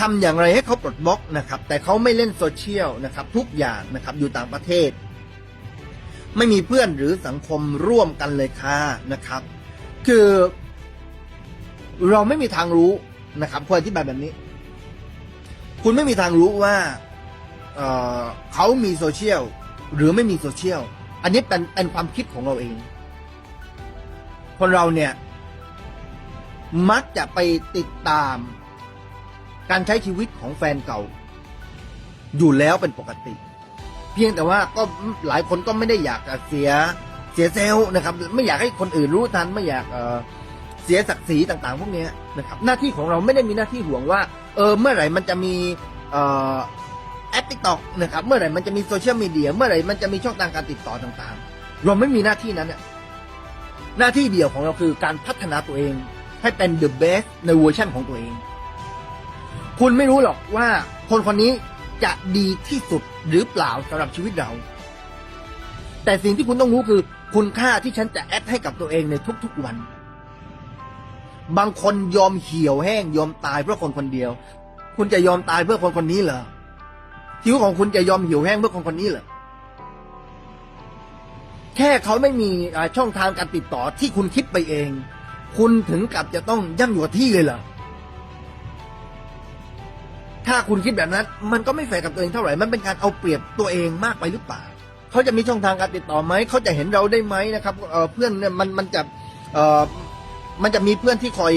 ทำอย่างไรให้เขาปลดบล็อกนะครับ แต่เขาไม่เล่นโซเชียลนะครับ ทุกอย่างนะครับอยู่ต่างประเทศ ไม่มีเพื่อนหรือสังคมร่วมกันเลยค่ะนะครับ คือ เราไม่มีทางรู้นะครับควรอธิบายแบบนี้ คุณไม่มีทางรู้ว่าเเขามีโซเชียลหรือไม่มีโซเชียลอันนี้เป็นเป็นความคิดของเราเอง คนเราเนี่ย มักจะไปติดตาม การใช้ชีวิตของแฟนเก่า อยู่แล้วเป็นปกติ เพียงแต่ว่าก็หลายคนก็ไม่ได้อยากเสียเสียเซลนะครับ ไม่อยากให้คนอื่นรู้ทันไม่อยากเสียศักดิ์ศรีต่าง ๆ พวกนี้นะครับ หน้าที่ของเราไม่ได้มีหน้าที่ห่วงว่า เออ เมื่อไหร่มันจะมีแอปติ๊กต็อกนะครับ เมื่อไหร่มันจะมีโซเชียลมีเดีย เมื่อไหร่มันจะมีช่องทางการติดต่อต่างๆ เราไม่มีหน้าที่นั้นนะหน้าที่เดียวของเราคือการพัฒนาตัวเอง ให้เป็น the best ในเวอร์ชันของตัวเอง คุณไม่รู้หรอกว่าคนคนนี้จะดีที่สุดหรือเปล่าสำหรับชีวิตเรา แต่สิ่งที่คุณต้องรู้คือ คุณค่าที่ฉันจะแอดให้กับตัวเองในทุกๆวัน บางคนยอมเหี่ยวแห้งยอมตายเพื่อคนคนเดียว คุณจะยอมตายเพื่อคนคนนี้เหรอชีวิตของคุณจะยอมเหี่ยวแห้งเพื่อคนคนนี้เหรอแค่เขาไม่มีช่องทางการติดต่อที่คุณคิดไปเอง คุณถึงกับจะต้องย่ำอยู่กับที่เลยเหรอ ถ้าคุณคิดแบบนั้น มันก็ไม่แฟร์กับตัวเองเท่าไหร่ มันเป็นการเอาเปรียบตัวเองมากไปหรือเปล่าเขาจะมีช่องทางการติดต่อไหม เขาจะเห็นเราได้ไหมนะครับเเพื่อนเนี่ยมันมันจะเออมันจะมีเพื่อนที่คอย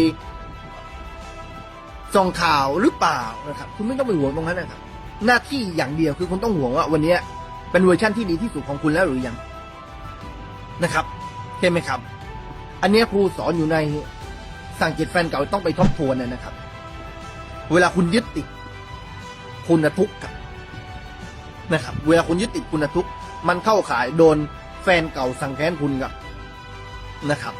ส่งข่าวหรือเปล่านะครับ คุณไม่ต้องไปห่วงตรงนั้นนะครับ หน้าที่อย่างเดียวคือคุณต้องห่วงว่าวันนี้เป็นเวอร์ชั่นที่ดีที่สุดของคุณแล้วหรือยังนะครับเห็นไหมครับ อันนี้ครูสอนอยู่ในสั่งจิตแฟนเก่าต้องไปทบทวนนะครับ เวลาคุณยึดติด คุณทุกข์กับนะครับ เวลาคุณยึดติดคุณทุกข์มันเข้าขายโดนแฟนเก่าสั่งแค้นคุณกับนะครับ